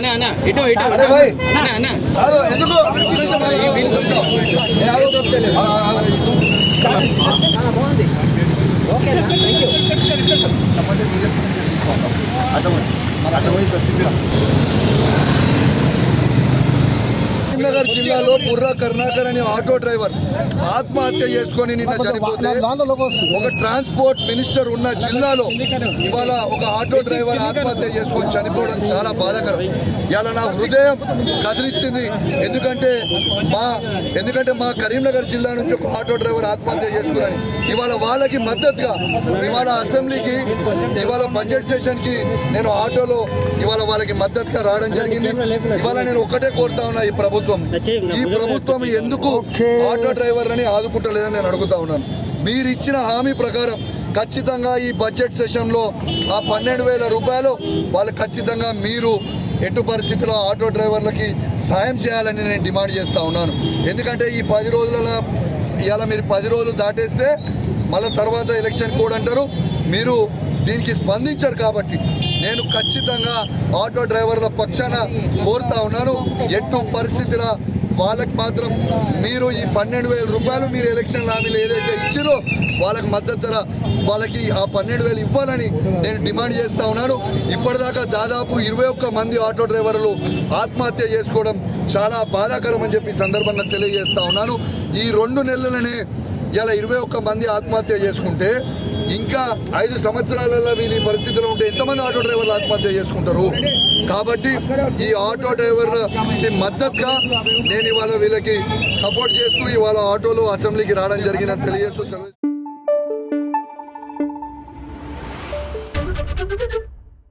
అన్న అన్న ఇటు ఇటు. అరే భాయ్. కరీంనగర్ జిల్లాలో బుర్రా కరుణాకర్ అనే ఆటో డ్రైవర్ ఆత్మహత్య చేసుకొని నిన్న చనిపోతే ఒక ట్రాన్స్పోర్ట్ మినిస్టర్ ఉన్న జిల్లాలో ఇవాళ ఒక ఆటో డ్రైవర్ ఆత్మహత్య చేసుకొని చనిపోవడం చాలా బాధాకరం. ఇవాళ నా హృదయం కదిలిచ్చింది. ఎందుకంటే మా ఎందుకంటే మా కరీంనగర్ జిల్లా నుంచి ఒక ఆటో డ్రైవర్ ఆత్మహత్య చేసుకున్నాను ఇవాళ వాళ్ళకి మద్దతుగా ఇవాళ అసెంబ్లీకి ఇవాళ బడ్జెట్ సెషన్కి నేను ఆటోలో ఇవాళ వాళ్ళకి మద్దతుగా రావడం జరిగింది. ఇవాళ నేను ఒక్కటే కోరుతా ఉన్నా ఈ ప్రభుత్వం. ఈ ప్రభుత్వం ఎందుకు ఆటో డ్రైవర్లని ఆదుకుంటలేదని నేను అడుగుతా ఉన్నాను. మీరు ఇచ్చిన హామీ ప్రకారం ఖచ్చితంగా ఈ బడ్జెట్ సెషన్లో ఆ పన్నెండు వేల రూపాయలు వాళ్ళు ఖచ్చితంగా మీరు ఎటు పరిస్థితిలో ఆటో డ్రైవర్లకి సాయం చేయాలని నేను డిమాండ్ చేస్తూ ఉన్నాను. ఎందుకంటే ఈ పది రోజుల ఇవాళ మీరు పది రోజులు దాటేస్తే మళ్ళీ తర్వాత ఎలక్షన్ కోడ్ అంటారు. మీరు దీనికి స్పందించారు కాబట్టి నేను ఖచ్చితంగా ఆటో డ్రైవర్ల పక్షాన కోరుతా ఉన్నాను. ఎటు పరిస్థితుల వాళ్ళకి మాత్రం మీరు ఈ పన్నెండు వేల రూపాయలు మీరు ఎలక్షన్ హామీలు ఏదైతే ఇచ్చారో వాళ్ళకి మద్దతు ధర వాళ్ళకి ఆ పన్నెండు వేలు ఇవ్వాలని నేను డిమాండ్ చేస్తా ఉన్నాను. ఇప్పటిదాకా దాదాపు ఇరవై ఒక్క మంది ఆటో డ్రైవర్లు ఆత్మహత్య చేసుకోవడం చాలా బాధాకరం అని చెప్పి సందర్భంగా తెలియజేస్తా ఉన్నాను. ఈ రెండు నెలలనే ఇలా ఇరవై ఒక్క మంది ఆత్మహత్య చేసుకుంటే ఇంకా ఐదు సంవత్సరాలలో వీళ్ళు ఈ పరిస్థితిలో ఉంటే ఎంతమంది ఆటో డ్రైవర్లు ఆత్మహత్య చేసుకుంటారు? కాబట్టి ఈ ఆటో డ్రైవర్లకి మద్దతుగా నేను ఇవాళ వీళ్ళకి సపోర్ట్ చేస్తూ ఇవాళ ఆటోలు అసెంబ్లీకి రావడం జరిగిందని తెలియజేస్తూ